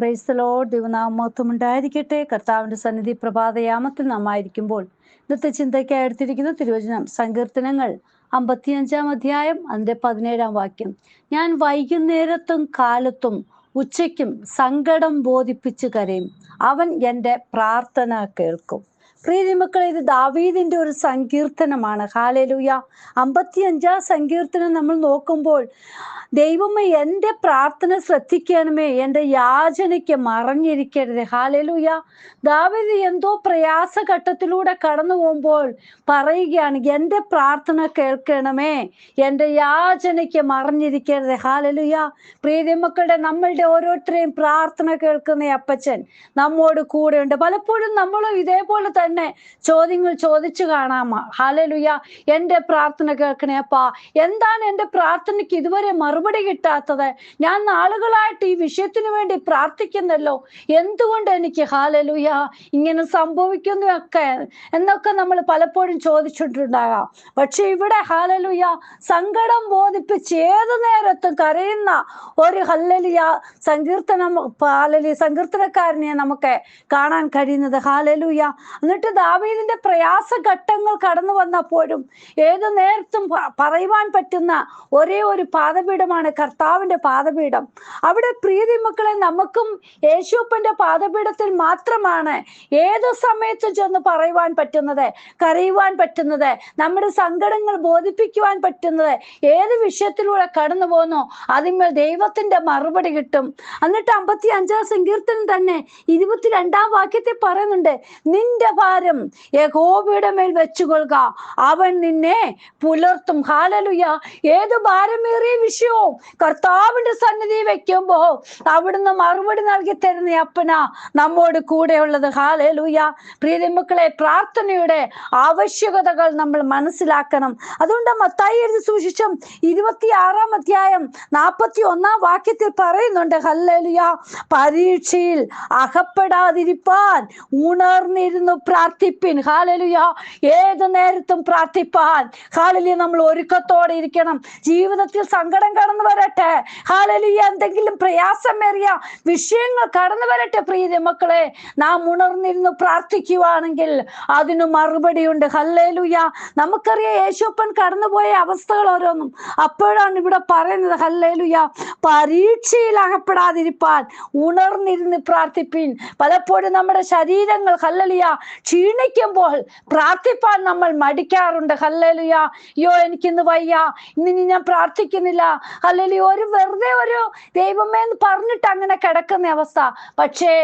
പ്രൈസ്തലോ ദിവനാമത്വം ഉണ്ടായിരിക്കട്ടെ. കർത്താവിന്റെ സന്നിധി പ്രഭാതയാമത്തിൽ നാം ആയിരിക്കുമ്പോൾ ഇന്നത്തെ ചിന്തയ്ക്കായി എടുത്തിരിക്കുന്ന തിരുവചനം സങ്കീർത്തനങ്ങൾ അമ്പത്തിയഞ്ചാം അധ്യായം അതിന്റെ പതിനേഴാം വാക്യം. ഞാൻ വൈകുന്നേരത്തും കാലത്തും ഉച്ചയ്ക്കും സങ്കടം ബോധിപ്പിച്ചു കരയും. അവൻ എന്റെ പ്രാർത്ഥന കേൾക്കും. പ്രീതി മക്കളെ ഇത് ദാവീദിന്റെ ഒരു സങ്കീർത്തനമാണ്. ഹാലേലൂയ അമ്പത്തിയഞ്ചാം സങ്കീർത്തനം നമ്മൾ നോക്കുമ്പോൾ ദൈവമേ എന്റെ പ്രാർത്ഥന ശ്രദ്ധിക്കണമേ എന്റെ യാചനയ്ക്ക് മറഞ്ഞിരിക്കരുത്. ഹാലലുയ ദാവീദ് എന്തോ പ്രയാസഘട്ടത്തിലൂടെ കടന്നു പോകുമ്പോൾ പറയുകയാണ് എന്റെ പ്രാർത്ഥന കേൾക്കണമേ എന്റെ യാചനയ്ക്ക് മറഞ്ഞിരിക്കരുത്. ഹാലലുയ പ്രീതി നമ്മളുടെ ഓരോരുത്തരെയും പ്രാർത്ഥന കേൾക്കുന്ന അപ്പച്ചൻ. നമ്മോട് കൂടെയുണ്ട്. പലപ്പോഴും നമ്മളും ഇതേപോലെ തന്നെ ചോദ്യങ്ങൾ ചോദിച്ചു കാണാമ ഹാലലുയ എന്റെ പ്രാർത്ഥന കേൾക്കണേ അപ്പാ. എന്താണ് എന്റെ പ്രാർത്ഥനയ്ക്ക് ഇതുവരെ മറുപടി കിട്ടാത്തത്? ഞാൻ നാളുകളായിട്ട് ഈ വിഷയത്തിന് വേണ്ടി പ്രാർത്ഥിക്കുന്നല്ലോ. എന്തുകൊണ്ട് എനിക്ക് ഹാലലുയ ഇങ്ങനെ സംഭവിക്കുന്നു ഒക്കെ എന്നൊക്കെ നമ്മൾ പലപ്പോഴും ചോദിച്ചിട്ടുണ്ടാകാം. പക്ഷെ ഇവിടെ ഹാലലുയ സങ്കടം ബോധിപ്പിച്ച് ഏത് നേരത്തും കരയുന്ന ഒരു ഹല്ലലിയ സങ്കീർത്തനം ഹാലലി സങ്കീർത്തനക്കാരനെ നമുക്ക് കാണാൻ കഴിയുന്നത്. ഹാലലുയ എന്നിട്ട് ദാവീദിന്റെ പ്രയാസ ഘട്ടങ്ങൾ കടന്നു വന്നപ്പോഴും ഏതു നേരത്തും പറയുവാൻ പറ്റുന്ന ഒരേ ഒരു പാദപീഠമാണ് കർത്താവിന്റെ പാദപീഠം. അവിടെ പ്രീതി മക്കളെ നമുക്കും യേശുപ്പന്റെ പാദപീഠത്തിൽ മാത്രമാണ് ഏത് സമയത്ത് ചെന്ന് പറയുവാൻ പറ്റുന്നത് കരയുവാൻ പറ്റുന്നത് നമ്മുടെ സങ്കടങ്ങൾ ബോധിപ്പിക്കുവാൻ പറ്റുന്നത് ഏത് വിഷയത്തിലൂടെ കടന്നു പോകുന്നു അതിന്മേൽ ദൈവത്തിന്റെ മറുപടി കിട്ടും. എന്നിട്ട് അമ്പത്തി അഞ്ചാം സങ്കീർത്തനം തന്നെ ഇരുപത്തിരണ്ടാം വാക്യത്തിൽ പറയുന്നുണ്ട് നിന്റെ ഭാരം യഹോബയുടെ മേൽ വെച്ചുകൊള്ളുക. അവൻ നിന്നെ പുലർത്തും. ഹാലലുയ ഏത് ഭാരമേറിയ വിഷയവും കർത്താവിന്റെ സന്നിധി വെക്കുമ്പോ അവിടുന്ന് മറുപടി നൽകി തരുന്ന അപ്പന നമ്മോട് കൂടെയുള്ളത്. ഹാലലുയ പ്രീതിമക്കളെ പ്രാർത്ഥനയുടെ ആവശ്യകതകൾ നമ്മൾ മനസ്സിലാക്കണം. അതുകൊണ്ട് മത്തായി എഴുതി സൂക്ഷിച്ചും ഇരുപത്തി ആറാം അധ്യായം നാൽപ്പത്തി ഒന്നാം വാക്യത്തിൽ പറയുന്നുണ്ട്. ഹല്ലലുയ പരീക്ഷയിൽ അകപ്പെടാതിരിപ്പാൻ ഉണർന്നിരുന്നു പ്രാർത്ഥിപ്പിൻ. ഹാലലുയ. ഏത് നേരത്തും പ്രാർത്ഥിപ്പാൻ. ഹാലലിയ നമ്മൾ ഒരുക്കത്തോടെ ഇരിക്കണം. ജീവിതത്തിൽ സങ്കടം കടന്നു വരട്ടെ. ഹാലലിയ എന്തെങ്കിലും പ്രയാസമേറിയ വിഷയങ്ങൾ കടന്നു വരട്ടെ പ്രീതി മക്കളെ. നാം ഉണർന്നിരുന്ന് പ്രാർത്ഥിക്കുവാണെങ്കിൽ അതിന് മറുപടിയുണ്ട്. ഹല്ലേലുയ. നമുക്കറിയാം യേശുപ്പൻ കടന്നുപോയ അവസ്ഥകൾ ഓരോന്നും. അപ്പോഴാണ് ഇവിടെ പറയുന്നത് ഹല്ലേലൂയ. പരീക്ഷയിൽ അകപ്പെടാതിരിപ്പാൻ ഉണർന്നിരുന്ന് പ്രാർത്ഥിപ്പിൻ. പലപ്പോഴും നമ്മുടെ ശരീരങ്ങൾ ഹല്ലലിയ ക്ഷീണിക്കുമ്പോൾ പ്രാർത്ഥിപ്പാൻ നമ്മൾ മടിക്കാറുണ്ട്. ഹല്ലലിയ അയ്യോ എനിക്കിന്ന് വയ്യ ഇന്നിനി ഞാൻ പ്രാർത്ഥിക്കുന്നില്ല. ഹല്ലലിയ ഒരു വെറുതെ ഒരു ദൈവമേ എന്ന് പറഞ്ഞിട്ട് അങ്ങനെ കിടക്കുന്ന അവസ്ഥ. പക്ഷേ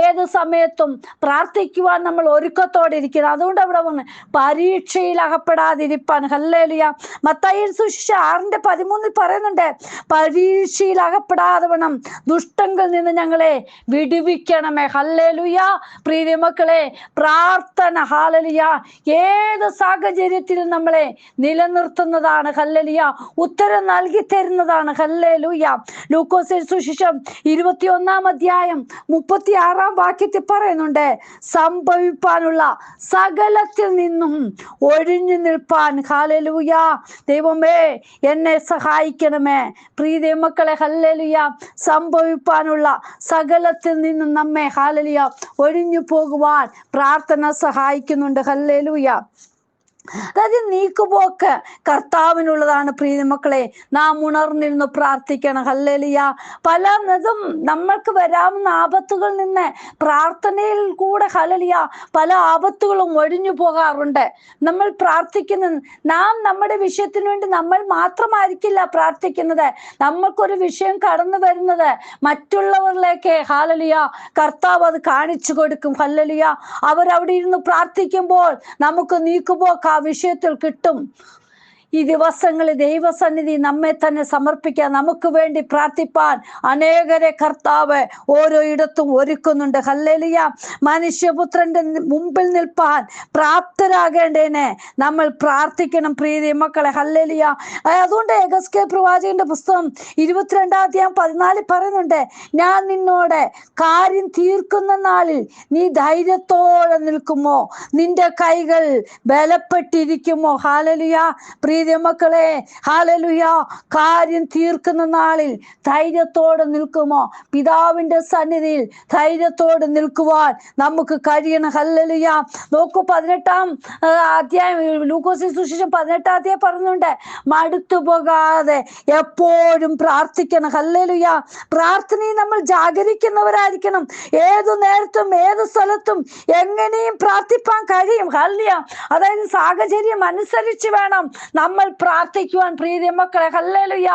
ഏത് സമയത്തും പ്രാർത്ഥിക്കുവാൻ നമ്മൾ ഒരുക്കത്തോടെ ഇരിക്കുന്നത് അതുകൊണ്ട് അവിടെ വന്ന് പരീക്ഷയിൽ അകപ്പെടാതിരിപ്പാൻ ഹല്ലലിയ. മത്തായി സുശിഷ ആറിന്റെ പതിമൂന്നിൽ പറയുന്നുണ്ട് പരീക്ഷയിൽ അകപ്പെടാതെ വേണം ദുഷ്ടങ്ങളിൽ നിന്ന് ഞങ്ങളെ വിടുവിക്കണമേ. ഹല്ലേലുയ. പ്രീതി മക്കളെ പ്രാർത്ഥന ഹാലലിയ. ഏത് സാഹചര്യത്തിലും നമ്മളെ നിലനിർത്തുന്നതാണ്. ഹല്ലലിയ. ഉത്തരം നൽകി തരുന്നതാണ് ഹല്ലേലൂയ. ലൂക്കോസിൽ സുശിഷം ഇരുപത്തി ഒന്നാം അധ്യായം മുപ്പത്തി ആറാം വാക്യത്തിൽ പറയുന്നുണ്ട് സംഭവിപ്പാനുള്ള സകലത്തിൽ നിന്നും ഒഴിഞ്ഞു നിൽപ്പാൻ. ഹാലലൂയ ദൈവമേ എന്നെ സഹായിക്കണമേ. പ്രീതി മക്കളെ ഹല്ലലിയ. സംഭവിപ്പാനുള്ള സകലത്തിൽ നിന്നും നമ്മെ ഹാലലിയ ഒഴിഞ്ഞു പോകുവാൻ പ്രാർത്ഥന സഹായിക്കുന്നുണ്ട്. ഹല്ലേലൂയ. അതായത് നീക്കുപോക്ക് കർത്താവിനുള്ളതാണ് പ്രീതി മക്കളെ. നാം ഉണർന്നിരുന്ന് പ്രാർത്ഥിക്കണം. ഹല്ലലിയ. പല നതും നമ്മൾക്ക് വരാവുന്ന ആപത്തുകളിൽ നിന്ന് പ്രാർത്ഥനയിൽ കൂടെ ഹലലിയ പല ആപത്തുകളും ഒഴിഞ്ഞു പോകാറുണ്ട്. നമ്മൾ പ്രാർത്ഥിക്കുന്ന നാം നമ്മുടെ വിഷയത്തിന് വേണ്ടി നമ്മൾ മാത്രമായിരിക്കില്ല പ്രാർത്ഥിക്കുന്നത്. നമ്മൾക്കൊരു വിഷയം കടന്നു വരുന്നത് മറ്റുള്ളവരിലേക്ക്. ഹാലലിയ കർത്താവ് അത് കാണിച്ചു കൊടുക്കും. ഹല്ലലിയ. അവരവിടെ ഇരുന്ന് പ്രാർത്ഥിക്കുമ്പോൾ നമുക്ക് നീക്കുപോക്ക് ആ വിഷയത്തിൽ കിട്ടും. ഈ ദിവസങ്ങളിൽ ദൈവസന്നിധി നമ്മെ തന്നെ സമർപ്പിക്കാൻ നമുക്ക് വേണ്ടി പ്രാർത്ഥിപ്പാൻ അനേകരെ കർത്താവ് ഓരോ ഇടത്തും ഒരുക്കുന്നുണ്ട്. ഹല്ലേലിയ. മനുഷ്യപുത്രന്റെ മുമ്പിൽ നിൽപ്പാൻ പ്രാപ്തരാകേണ്ടതിനെ നമ്മൾ പ്രാർത്ഥിക്കണം പ്രീതി മക്കളെ. ഹല്ലേലിയ. അതുകൊണ്ട് എഗസ് കെ പ്രവാചകന്റെ പുസ്തകം ഇരുപത്തിരണ്ടാം അധ്യായം പതിനാലിൽ പറയുന്നുണ്ട് ഞാൻ നിന്നോട് കാര്യം തീർക്കുന്ന നാളിൽ നീ ധൈര്യത്തോടെ നിൽക്കുമോ? നിന്റെ കൈകൾ ബലപ്പെട്ടിരിക്കുമോ? ഹാലലിയ പ്രീതി മക്കളെ ഹാലലുയ കാര്യം തീർക്കുന്ന നാളിൽ ധൈര്യത്തോടെ നിൽക്കുമോ? പിതാവിന്റെ സന്നിധിയിൽ ധൈര്യത്തോടെ നിൽക്കുവാൻ നമുക്ക് കഴിയണം. ഹല്ലലുയ. നോക്കൂ പതിനെട്ടാം അധ്യായം ലൂക്കോസി സുശേഷം പതിനെട്ടാം അധ്യായം പറഞ്ഞുണ്ട് മടുത്തു പോകാതെ എപ്പോഴും പ്രാർത്ഥിക്കണം. ഹല്ലലുയ. പ്രാർത്ഥനയിൽ നമ്മൾ ജാഗരിക്കുന്നവരായിരിക്കണം. ഏതു നേരത്തും ഏത് സ്ഥലത്തും എങ്ങനെയും പ്രാർത്ഥിപ്പാൻ കഴിയും. ഹല്ലിയ അതായത് സാഹചര്യം അനുസരിച്ച് വേണം നമ്മൾ പ്രാർത്ഥിക്കുവാൻ പ്രീതി മക്കളെ. ഹല്ലലുയ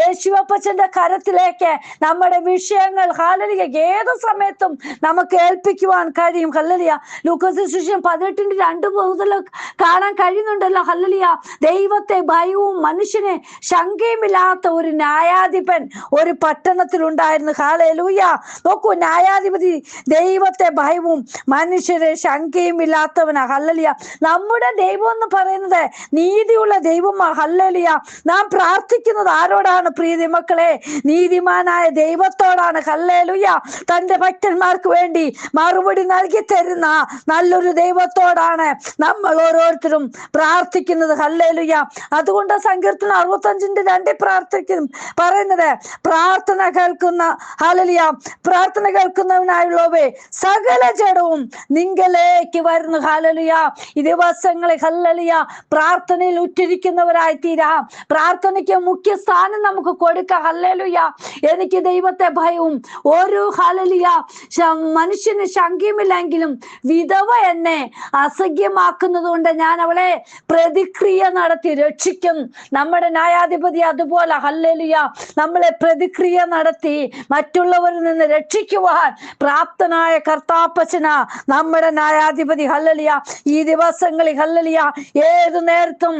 യേശുവപ്പച്ചന്റെ കരത്തിലേക്ക് നമ്മുടെ വിഷയങ്ങൾ ഹാലലിയ ഏത് സമയത്തും നമുക്ക് ഏൽപ്പിക്കുവാൻ കഴിയും. ഹല്ലലിയ ലൂക്കോസ് സുശേഷം പതിനെട്ടിന്റെ രണ്ട് മുതൽ കാണാൻ കഴിയുന്നുണ്ടല്ലോ. ഹല്ലലിയ ദൈവത്തെ ഭയവും മനുഷ്യനെ ശങ്കയുമില്ലാത്ത ഒരു ന്യായാധിപൻ ഒരു പട്ടണത്തിൽ ഉണ്ടായിരുന്നു. ഹാലലൂയ നോക്കൂ ന്യായാധിപതി ദൈവത്തെ ഭയവും മനുഷ്യരെ ശങ്കയും ഇല്ലാത്തവനാ ഹല്ലലിയ നമ്മുടെ ദൈവം എന്ന് പറയുന്നത് നീതിയുള്ള ദൈവമാ ഹല്ലലിയ. നാം പ്രാർത്ഥിക്കുന്നത് ആരോടാണ് പ്രീതി മക്കളെ? നീതിമാനായ ദൈവത്തോടാണ്. ഹല്ലേലുയ. തന്റെ ഭക്തന്മാർക്ക് വേണ്ടി മറുപടി നൽകി തരുന്ന നല്ലൊരു ദൈവത്തോടാണ് നമ്മൾ ഓരോരുത്തരും പ്രാർത്ഥിക്കുന്നത്. ഹല്ലേലുയ. അതുകൊണ്ട് സങ്കീർത്തനം അറുപത്തഞ്ചിന്റെ രണ്ടിൽ പ്രാർത്ഥിക്കും. പറയുന്നത് പ്രാർത്ഥന കേൾക്കുന്ന ഹലലിയ പ്രാർത്ഥന കേൾക്കുന്നവനായുള്ളവേ സകല ജഡവും നിങ്കലേക്ക് വരുന്നു. ഹലലിയ ദിവസങ്ങളെ ഹല്ലലിയ പ്രാർത്ഥനയിൽ ഉറ്റിരിക്കുന്നവരായി തീരാം പ്രാർത്ഥനയ്ക്ക് മുഖ്യ സ്ഥാനം നമുക്ക് കൊടുക്കാം. ഹല്ലലുയ. എനിക്ക് ദൈവത്തെ ഭയവും. ഒരു ഹലലിയ മനുഷ്യന് ശങ്കിയുമില്ലെങ്കിലും വിധവ എന്നെ അസഖ്യമാക്കുന്നത് കൊണ്ട് ഞാൻ അവളെ പ്രതിക്രിയ നടത്തി രക്ഷിക്കും. നമ്മുടെ ന്യായാധിപതി അതുപോലെ. ഹല്ലലിയ. നമ്മളെ പ്രതിക്രിയ നടത്തി മറ്റുള്ളവരിൽ നിന്ന് രക്ഷിക്കുവാൻ പ്രാപ്തനായ കർത്താപ്പച്ചന നമ്മുടെ ന്യായാധിപതി. ഹല്ലലിയ. ഈ ദിവസങ്ങളിൽ ഹല്ലലിയ. ഏതു നേരത്തും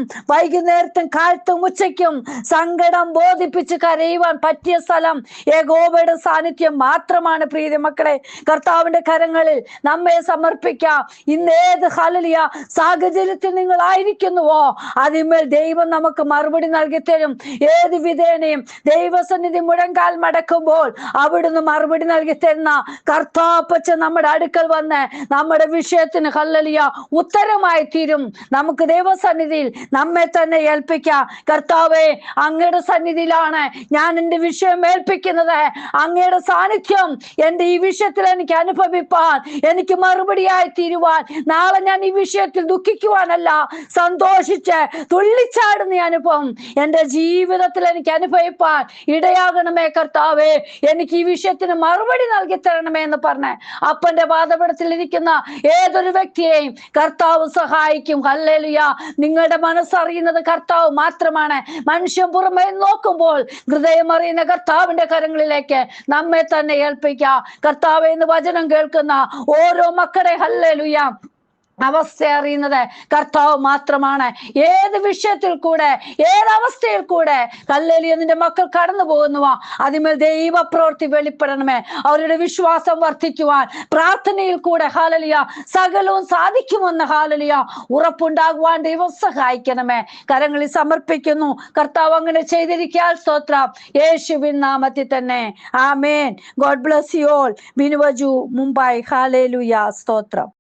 വൈകുന്നേരത്തും കാലത്തും ഉച്ചയ്ക്കും സങ്കടം ബോധിപ്പിച്ച് കരയുവാൻ പറ്റിയ സ്ഥലം ഏകോപയുടെ സാന്നിധ്യം മാത്രമാണ് പ്രീതി മക്കളെ. കർത്താവിന്റെ കരങ്ങളിൽ നമ്മെ സമർപ്പിക്കാം. ഇന്ന് ഏത് ഹലലിയ സാഹചര്യത്തിൽ നിങ്ങൾ ആയിരിക്കുന്നുവോ അതിന്മേൽ ദൈവം നമുക്ക് മറുപടി നൽകി തരും. ഏത് വിധേനയും ദൈവസന്നിധി മുഴങ്കാൽ മടക്കുമ്പോൾ അവിടുന്ന് മറുപടി നൽകി തരുന്ന കർത്താപ്പച്ച നമ്മുടെ അടുക്കൽ വന്ന് നമ്മുടെ വിഷയത്തിന് ഹല്ലലിയ ഉത്തരമായി തീരും. നമുക്ക് ദൈവസന്നിധിയിൽ നമ്മെ തന്നെ ഏൽപ്പിക്കാം. കർത്താവെ അങ്ങയുടെ സന്നിധിയിലാണ് ഞാൻ എന്റെ വിഷയം ഏൽപ്പിക്കുന്നത്. അങ്ങയുടെ സാന്നിധ്യം എന്റെ ഈ വിഷയത്തിൽ എനിക്ക് അനുഭവിപ്പാൻ എനിക്ക് മറുപടിയായി തീരുവാൻ നാളെ ഞാൻ ഈ വിഷയത്തിൽ ദുഃഖിക്കുവാനല്ല സന്തോഷിച്ച് തുള്ളിച്ചാടുന്ന അനുഭവം എന്റെ ജീവിതത്തിൽ എനിക്ക് അനുഭവിപ്പാൻ ഇടയാകണമേ കർത്താവേ. എനിക്ക് ഈ വിഷയത്തിന് മറുപടി നൽകി തരണമേ എന്ന് പറഞ്ഞ് അപ്പന്റെ വാദപടത്തിൽ ഇരിക്കുന്ന ഏതൊരു വ്യക്തിയെയും കർത്താവ് സഹായിക്കും. ഹല്ലേലുയ. നിങ്ങളുടെ മനസ്സറിയുന്നത് കർത്താവ് മാത്രമാണ്. മനുഷ്യൻ പുറമേ നോക്കുമ്പോൾ ഹൃദയം അറിയുന്ന കർത്താവിന്റെ കരങ്ങളിലേക്ക് നമ്മെ തന്നെ ഏൽപ്പിക്കാം. കർത്താവ് എന്ന് വചനം കേൾക്കുന്ന ഓരോ മക്കളെ ഹല്ലേലുയ. അവസ്ഥ അറിയുന്നത് കർത്താവ് മാത്രമാണ്. ഏത് വിഷയത്തിൽ കൂടെ ഏത് അവസ്ഥയിൽ കൂടെ കല്ലേലിയ നിന്റെ മക്കൾ കടന്നു പോകുന്നുവോ അതിന്മേൽ ദൈവപ്രവൃത്തി വെളിപ്പെടണമേ. അവരുടെ വിശ്വാസം വർദ്ധിക്കുവാൻ പ്രാർത്ഥനയിൽ കൂടെ ഹാലലിയ സകലവും സാധിക്കുമെന്ന് ഹാലലിയ ഉറപ്പുണ്ടാകുവാൻ ദൈവം സഹായിക്കണമേ. കരങ്ങളിൽ സമർപ്പിക്കുന്നു. കർത്താവ് അങ്ങനെ ചെയ്തിരിക്കാൻ സ്തോത്രം. യേശുവിൻ നാമത്തിൽ തന്നെ. ആമേൻ. God bless you all. ബിനുവജു Mumbai ഹാലേലുയ. സ്തോത്രം.